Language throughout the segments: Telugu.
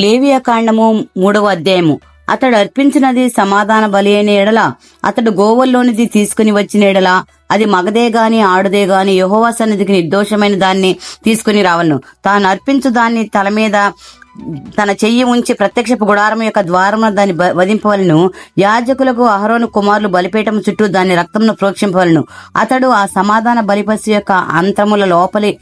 లేవియ కాండము మూడవ అధ్యాయము. అతడు అర్పించినది సమాధాన బలి అయిన ఎడల అతడు గోవుల్లోనిది తీసుకుని వచ్చిన ఎడల అది మగదే గాని ఆడుదే గాని యహోవా సన్నిధికి నిర్దోషమైన దాన్ని తీసుకుని రావలను. తాను అర్పించు దాన్ని తల మీద తన చెయ్యి ఉంచి ప్రత్యక్షపు గుడారం యొక్క ద్వారమున దాన్ని బ- వధింపవలను. యాజకులకు అహరోను కుమారులు బలిపీఠం చుట్టూ దాని రక్తంను ప్రోక్షింపవలను. అతడు ఆ సమాధాన బలిపశు యొక్క అంతముల లోపలి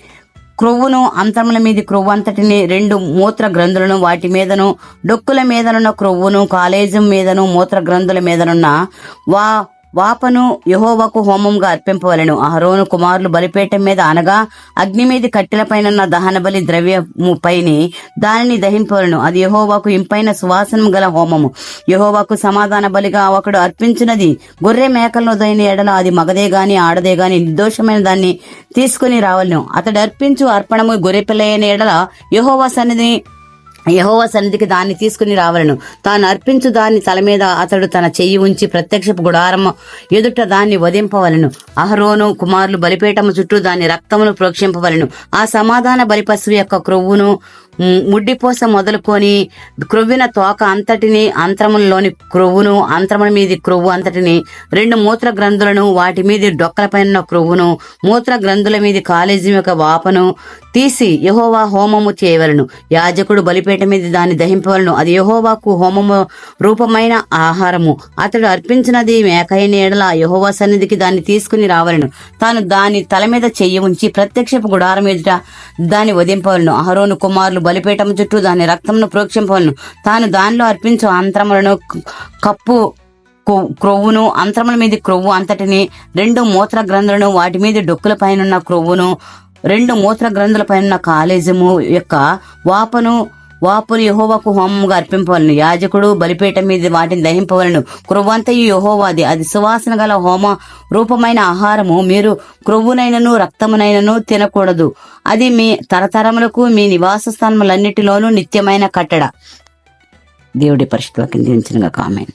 క్రొవ్వును అంతముల మీది క్రొవ్వు అంతటిని రెండు మూత్ర గ్రంథులను వాటి మీదను డొక్కుల మీదనున్న క్రొవ్వును కాలేజం మీదను మూత్ర గ్రంథుల మీదనున్న వా వాపను యహోవకు హోమంగా అర్పింపవలను. అహరోను కుమారులు బలిపేటం మీద అనగా అగ్ని మీద కట్టెలపైనన్న దహన బలి ద్రవ్యము పైని దానిని దహింపవలను. అది యహోవాకు ఇంపైన సువాసనము గల హోమము. యహోవాకు సమాధాన బలిగా ఒకడు అర్పించినది గొర్రె మేకలను దైన ఎడల అది మగదే గాని ఆడదే గాని నిర్దోషమైన దాన్ని తీసుకుని రావలను. అతడు అర్పించు అర్పణము గొర్రె పిల్ల అయిన ఎడల యహోవా సన్నిధిని యహోవ సన్నిధికి దాన్ని తీసుకుని రావలను. తాను అర్పించు దాన్ని తల మీద అతడు తన చెయ్యి ఉంచి ప్రత్యక్షపు గుడారము ఎదుట దాన్ని వధింపవలను. అహరోను కుమారులు బలిపేటము చుట్టూ దాని రక్తమును ప్రోక్షింపవలను. ఆ సమాధాన బలిపశువు యొక్క క్రొవ్వును ముడ్డిపోస మొదలుకొని క్రొవ్విన తోక అంతటిని అంతరములలోని క్రొవ్వును అంతరముల మీది క్రొవ్వు అంతటిని రెండు మూత్ర గ్రంథులను వాటి మీది డొక్కలపైన క్రొవ్వును మూత్ర గ్రంథుల మీది కాలేజీ యొక్క వాపను తీసి యహోవా హోమము చేయవలను. యాజకుడు బలిపేట మీద దాన్ని దహింపవలను. అది యహోవాకు హోమము రూపమైన ఆహారము. అతడు అర్పించినది మేకైన ఎడల యహోవా సన్నిధికి దాన్ని తీసుకుని రావలను. తాను దాని తల మీద చెయ్యి ఉంచి ప్రత్యక్షపు గుడారం ఎదుట దాన్ని వధింపవలను. అహరోను కుమారులు బలిపీఠం చుట్టూ దాని రక్తమును ప్రోక్షింపవలను. తాను దానిలో అర్పించు అంతరములను కప్పు క్రొవ్వును అంతరముల మీద క్రొవ్వు అంతటిని రెండు మూత్ర గ్రంథులను వాటి మీద డొక్కుల పైన క్రొవ్వును రెండు మూత్ర గ్రంథుల పైన కాలేజము యొక్క వాపను వాపులు యహోవాకు హోమముగా అర్పింపవలను. యాజకుడు బలిపీఠం మీద వాటిని దహింపవలను. క్రొవ్వంతయు యహోవాది. అది సువాసన గల హోమ రూపమైన ఆహారము. మీరు క్రొవ్వునైనను రక్తమునైనను తినకూడదు. అది మీ తరతరములకు మీ నివాస స్థానములన్నిటిలోనూ నిత్యమైన కట్టడ. దేవుడి పరిస్థితుల కింద కామెంట్